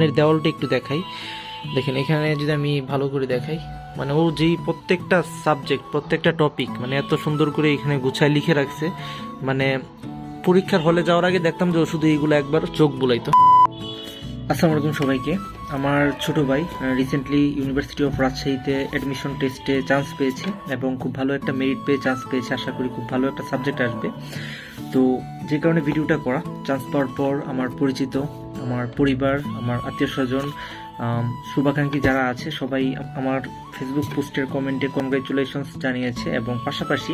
সামনের দেওয়ালটা একটু দেখাই। দেখেন, এখানে যদি আমি ভালো করে দেখাই মানে ও যেই প্রত্যেকটা সাবজেক্ট প্রত্যেকটা টপিক মানে এত সুন্দর করে এখানে গুছায় লিখে রাখছে মানে পরীক্ষার হলে যাওয়ার আগে দেখতাম যে ও শুধু এইগুলো একবার চোখ বুলাইতো। আসসালামু আলাইকুম সবাইকে। আমার ছোট ভাই রিসেন্টলি ইউনিভার্সিটি অফ রাজশাহীতে অ্যাডমিশন টেস্টে চান্স পেয়েছে এবং খুব ভালো একটা মেরিট পেয়ে চান্স পেয়েছে। আশা করি খুব ভালো একটা সাবজেক্ট আসবে। তো যে কারণে ভিডিওটা করা চান্স পাওয়ার পর আমার পরিচিত আমার পরিবার, আমার আত্মীয় স্বজন শুভাকাঙ্ক্ষী যারা আছে, সবাই আমার ফেসবুক পোস্টের কমেন্টে কনগ্রাচুলেশনস জানিয়েছে এবং পাশাপাশি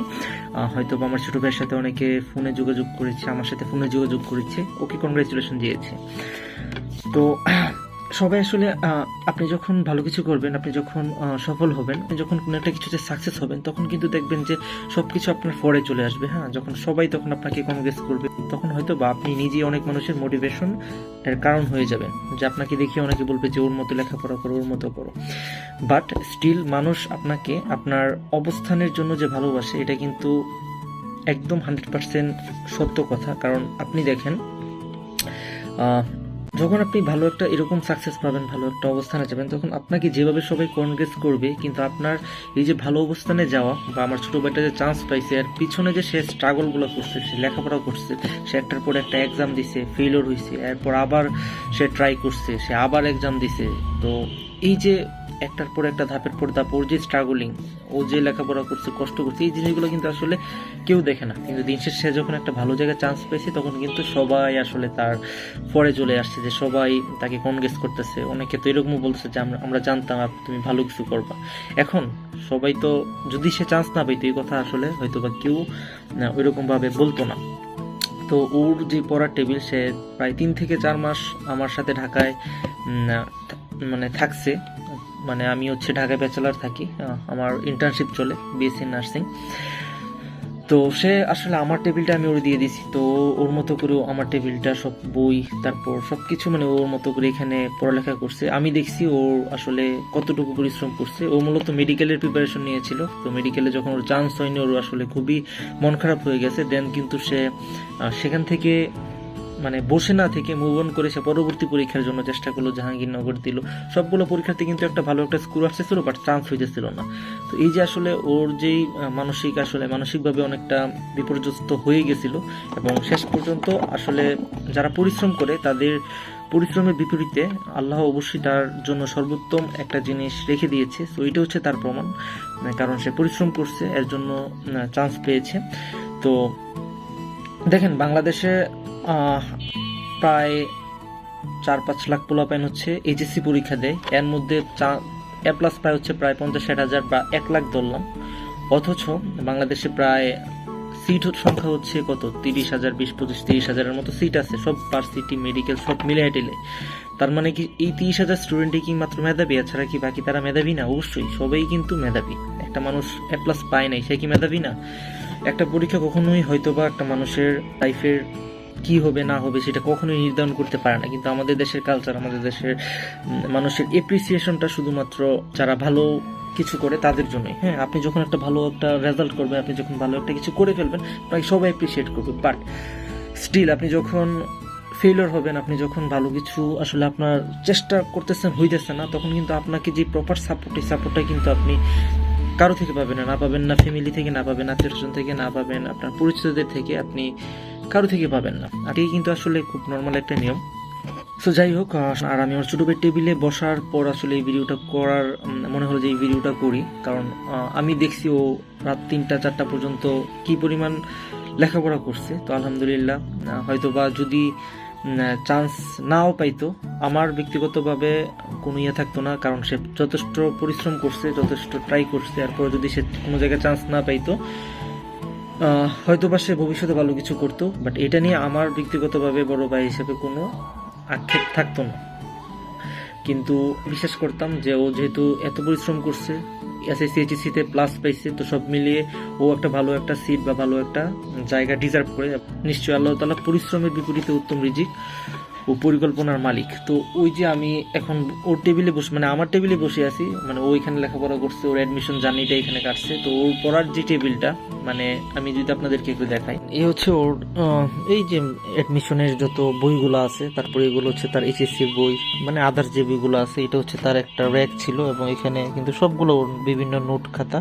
হয়তো আমার ছোটো ভাইয়ের সাথে অনেকে ফোনে যোগাযোগ করেছে, আমার সাথে ফোনে যোগাযোগ করেছে, ওকে কনগ্রাচুলেশন দিয়েছে। তো সবাই আসলে আপনি যখন ভালো কিছু করবেন, আপনি যখন সফল হবেন যখন কোনো একটা কিছুতে সাকসেস হবেন, তখন কিন্তু দেখবেন যে সব কিছু আপনার ফরে চলে আসবে হ্যাঁ? যখন সবাই তখন আপনাকে কংগ্রেস করবে, তখন হয়তো বা আপনি নিজেই অনেক মানুষের মোটিভেশন এর কারণ হয়ে যাবেন, যে আপনাকে দেখিয়ে অনেকে বলবে যে ওর মতো লেখাপড়া করো, ওর মতো করো। বাট স্টিল মানুষ আপনাকে আপনার অবস্থানের জন্য যে ভালোবাসে, এটা কিন্তু একদম হান্ড্রেড পার্সেন্ট সত্য কথা। কারণ আপনি দেখেন যখন আপনি ভালো একটা এরকম সাকসেস পাবেন, ভালো একটা অবস্থানে যাবেন, তখন আপনাকে যেভাবে সবাই কনগ্রেস করবে, কিন্তু আপনার এই যে ভালো অবস্থানে যাওয়া বা আমার ছোটো ভাইটা যে চান্স পাইছে আর পিছনে যে সে স্ট্রাগলগুলো করছে, সে লেখাপড়া করছে, সে একটার পর একটা এক্সাম দিছে ফেলিওর হয়েছে এরপর আবার সে ট্রাই করছে, সে আবার এক্সাম দিছে, তো এই যে একটার পর একটা, ধাপের পর ধাপ, ওর যে স্ট্রাগলিং ও যে লেখাপড়া করছে, কষ্ট করছে, এই জিনিসগুলো কিন্তু আসলে কেউ দেখে না। কিন্তু দিন শেষে সে যখন একটা ভালো জায়গায় চান্স পেয়েছে, তখন কিন্তু সবাই আসলে তার পরে চলে আসছে যে সবাই তাকে কনগ্রেস করতেছে। অনেকে তো এরকমও বলছে যে, আমরা জানতাম আপ- তুমি ভালো কিছু করবা। এখন সবাই তো যদি সে চান্স না পাইতো, এই কথা আসলে হয়তো বা কেউ ওইরকম ভাবে বলতো না। তো ওর যে পড়ার টেবিল সে প্রায় তিন থেকে চার মাস আমার সাথে ঢাকায় মানে থাকছে। মানে আমি হচ্ছে ঢাকায় ব্যাচেলার থাকি আমার ইন্টার্নশিপ চলে বিএসসি নার্সিং তো সে আসলে আমার টেবিলটা আমি ওর দিয়ে দিছি, তো ওর মতো করে আমার টেবিলটা সব বই, তারপর সব কিছু মানে ওর মতো করে এখানে পড়ালেখা করছে। আমি দেখছি ও আসলে কতটুকু পরিশ্রম করছে। ও মূলত মেডিকেলের প্রিপারেশন নিয়েছিল, তো মেডিকেলে যখন ওর চান্স হয়নি, ওর আসলে খুবই মন খারাপ হয়ে গেছে। দেন কিন্তু সে সেখান থেকে মানে বসে না থেকে মুভ অন করে সে পরবর্তী পরীক্ষার জন্য চেষ্টা করল, জাহাঙ্গীরনগর দিল। সবগুলো পরীক্ষাতে কিন্তু একটা ভালো একটা স্কোর আসতেছিল বাট চান্স হইতেছিল না। তো এই যে আসলে ওর যেই মানসিক আসলে, মানসিকভাবে অনেকটা বিপর্যস্ত হয়ে গেছিল, এবং শেষ পর্যন্ত আসলে যারা পরিশ্রম করে, তাদের পরিশ্রমের বিপরীতে আল্লাহ অবশ্যই তার জন্য সর্বোত্তম একটা জিনিস রেখে দিয়েছে। তো এটা হচ্ছে তার প্রমাণ কারণ সে পরিশ্রম করছে, এর জন্য চান্স পেয়েছে। তো দেখেন, বাংলাদেশে প্রায় চার পাঁচ লাখ পোলাপাইন হচ্ছে এইচএসসি পরীক্ষা দেয়। এর মধ্যে এ প্লাস প্রায় হচ্ছে প্রায় পঞ্চাশ ষাট হাজার বা এক লাখ ধরলাম। অথচ বাংলাদেশে প্রায় সিট সংখ্যা হচ্ছে কত? তিরিশ হাজার, বিশ, পঁচিশ, তিরিশ হাজারের মতো সিট আছে। সব ভার্সিটি মেডিকেল সব মিলে টেলে তার মানে কি এই তিরিশ হাজার স্টুডেন্টই কি মাত্র মেধাবী? এছাড়া কি বাকি তারা মেধাবী না? অবশ্যই, সবাই কিন্তু মেধাবী। একটা মানুষ এ প্লাস পায় নাই, সে কি মেধাবী না? একটা পরীক্ষা কখনোই হয়তো বা একটা মানুষের লাইফের কি হবে, না হবে, সেটা কখনোই নির্ধারণ করতে পারে না। কিন্তু আমাদের দেশের কালচার আমাদের দেশের মানুষের এপ্রিসিয়েশনটা শুধুমাত্র যারা ভালো কিছু করে তাদের জন্যই। হ্যাঁ আপনি যখন একটা ভালো একটা রেজাল্ট করবেন, আপনি যখন ভালো একটা কিছু করে ফেলবেন প্রায় সবাই অ্যাপ্রিসিয়েট করবে। বাট স্টিল আপনি যখন ফেলিওর হবেন, আপনি যখন ভালো কিছু আসলে আপনার চেষ্টা করতেছেন, হইতেছে না, তখন কিন্তু আপনাকে যে প্রপার সাপোর্ট এই সাপোর্টটা কিন্তু আপনি কারও থেকে পাবেন না। না পাবেন না ফ্যামিলি থেকে, না পাবেন আত্মীয় স্বজন থেকে, না পাবেন আপনার পরিচিতদের থেকে। আপনি কারও থেকে পাবেন না। আর এই কিন্তু আসলে খুব নর্মাল একটা নিয়ম। সো যাই হোক আর আমি আমার ছোট ভাইয়ের টেবিলে বসার পর আসলে এই ভিডিওটা করার মনে হলো যে এই ভিডিওটা করি। কারণ আমি দেখছি ও রাত তিনটা, চারটা পর্যন্ত কি পরিমাণ লেখাপড়া করছে। তো আলহামদুলিল্লাহ হয়তো বা যদি চান্স নাও পাইতো, আমার ব্যক্তিগতভাবে কোনো ইয়ে থাকতো না। কারণ সে যথেষ্ট পরিশ্রম করছে, যথেষ্ট ট্রাই করছে। এরপর যদি সে কোনো জায়গায় চান্স না পাইতো হয়তো বা সে ভবিষ্যতে ভালো কিছু করতো বাট এটা নিয়ে আমার ব্যক্তিগতভাবে বড় ভাই হিসেবে কোনো আক্ষেপ থাকতো না। কিন্তু বিশ্বাস করতাম যে ও যেহেতু এত পরিশ্রম করছে এসএসসি এইচএসসিতে প্লাস পাইছে, তো সব মিলিয়ে ও একটা ভালো একটা সিট বা ভালো একটা জায়গা ডিজার্ভ করে, নিশ্চয়ই আল্লাহ তালা পরিশ্রমের বিপরীতে উত্তম রিজিক। ও পরিকল্পনার মালিক। তো ওই যে আমি এখন ওর টেবিলে বসে মানে আমার টেবিলে বসে আছি মানে ও এখানে লেখাপড়া করছে, ওর অ্যাডমিশন জার্নিটা এখানে কাটছে। তো ওর পড়ার যে টেবিলটা মানে আমি যদি আপনাদেরকে একটু দেখাই। এই হচ্ছে ওর এই যে অ্যাডমিশনের যত বইগুলো আছে, তারপরে এগুলো হচ্ছে তার এইচএসসি বই মানে আদার যে বইগুলো আছে, এটা হচ্ছে তার একটা র্যাক ছিল এবং এখানে কিন্তু সবগুলো ওর বিভিন্ন নোট খাতা।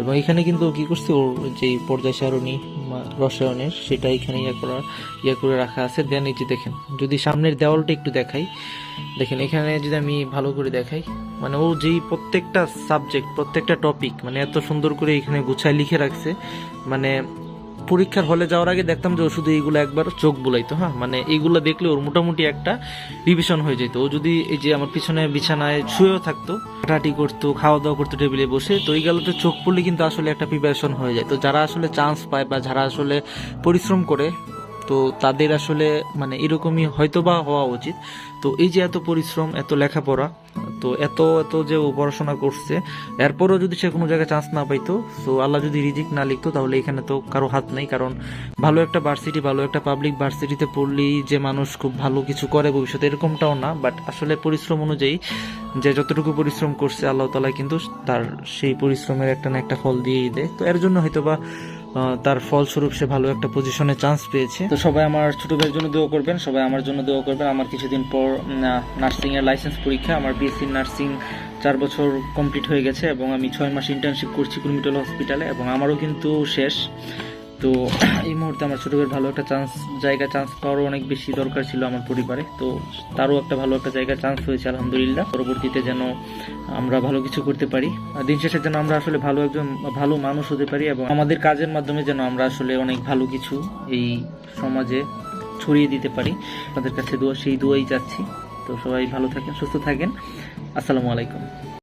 এবং এখানে কিন্তু কি করছে, ওর যে পর্যায় সারণী রসায়নের, সেটা এখানে ইয়া করা ইয়া করে রাখা আছে। দেন এই যে দেখেন, যদি সামনের দেওয়ালটা একটু দেখাই। দেখেন, এখানে যদি আমি ভালো করে দেখাই মানে ও যেই প্রত্যেকটা সাবজেক্ট প্রত্যেকটা টপিক মানে এত সুন্দর করে এখানে গুছায় লিখে রাখছে মানে পরীক্ষার হলে যাওয়ার আগে দেখতাম যে ও শুধু এইগুলো একবার চোখ বুলাইতো হ্যাঁ? মানে এইগুলো দেখলে ওর মোটামুটি একটা রিভিশন হয়ে যেত। ও যদি এই যে আমার পিছনে বিছানায় শুয়েও থাকতো, হাঁটাহাঁটি করতো খাওয়া দাওয়া করতো টেবিলে বসে, তো এই এইগুলোতে চোখ পড়লে কিন্তু আসলে একটা প্রিপারেশন হয়ে যায়। তো যারা আসলে চান্স পায় বা যারা আসলে পরিশ্রম করে তো তাদের আসলে মানে এরকমই হয়তো বা হওয়া উচিত। তো এই যে এত পরিশ্রম, এত লেখাপড়া, তো এত এত যে ও পড়াশোনা করছে, এরপরও যদি সে কোনো জায়গায় চান্স না পাইতো, তো আল্লাহ যদি রিজিক না লিখতো, তাহলে এখানে তো কারও হাত নেই। কারণ ভালো একটা ভার্সিটি ভালো একটা পাবলিক ভার্সিটিতে পড়লেই যে মানুষ খুব ভালো কিছু করে ভবিষ্যতে, এরকমটাও না। বাট আসলে পরিশ্রম অনুযায়ী যে যতটুকু পরিশ্রম করছে, আল্লাহ তালা কিন্তু তার সেই পরিশ্রমের একটা না একটা ফল দিয়েই দেয়। তো এর জন্য হয়তো বা তার ফলস্বরূপ সে ভালো একটা পজিশনে চান্স পেয়েছে। তো সবাই আমার ছোট ভাইয়ের জন্য দোয়া করবেন, সবাই আমার জন্য দোয়া করবেন। আমার কিছুদিন পর নার্সিং এর লাইসেন্স পরীক্ষা, আমার বিএসসি নার্সিং চার বছর কমপ্লিট হয়ে গেছে এবং আমি ছয় মাস ইন্টার্নশিপ করছি কুলমিটল হসপিটালে এবং আমারও কিন্তু শেষ। তো এই মুহূর্তে আমার ছোট ভাইয়ের ভালো একটা চান্স জায়গা চান্স পাওয়ারও অনেক বেশি দরকার ছিল আমার পরিবারে। তো তারও একটা ভালো একটা জায়গা চান্স হয়েছে, আলহামদুলিল্লাহ। পরবর্তীতে যেন আমরা ভালো কিছু করতে পারি। দিন শেষে যেন আমরা আসলে ভালো একজন, ভালো মানুষ হতে পারি এবং আমাদের কাজের মাধ্যমে যেন আমরা আসলে অনেক ভালো কিছু এই সমাজে ছড়িয়ে দিতে পারি। তাদের কাছে দোয়া, সেই দোয়াই যাচ্ছি। তো সবাই ভালো থাকেন, সুস্থ থাকেন। আসসালামু আলাইকুম।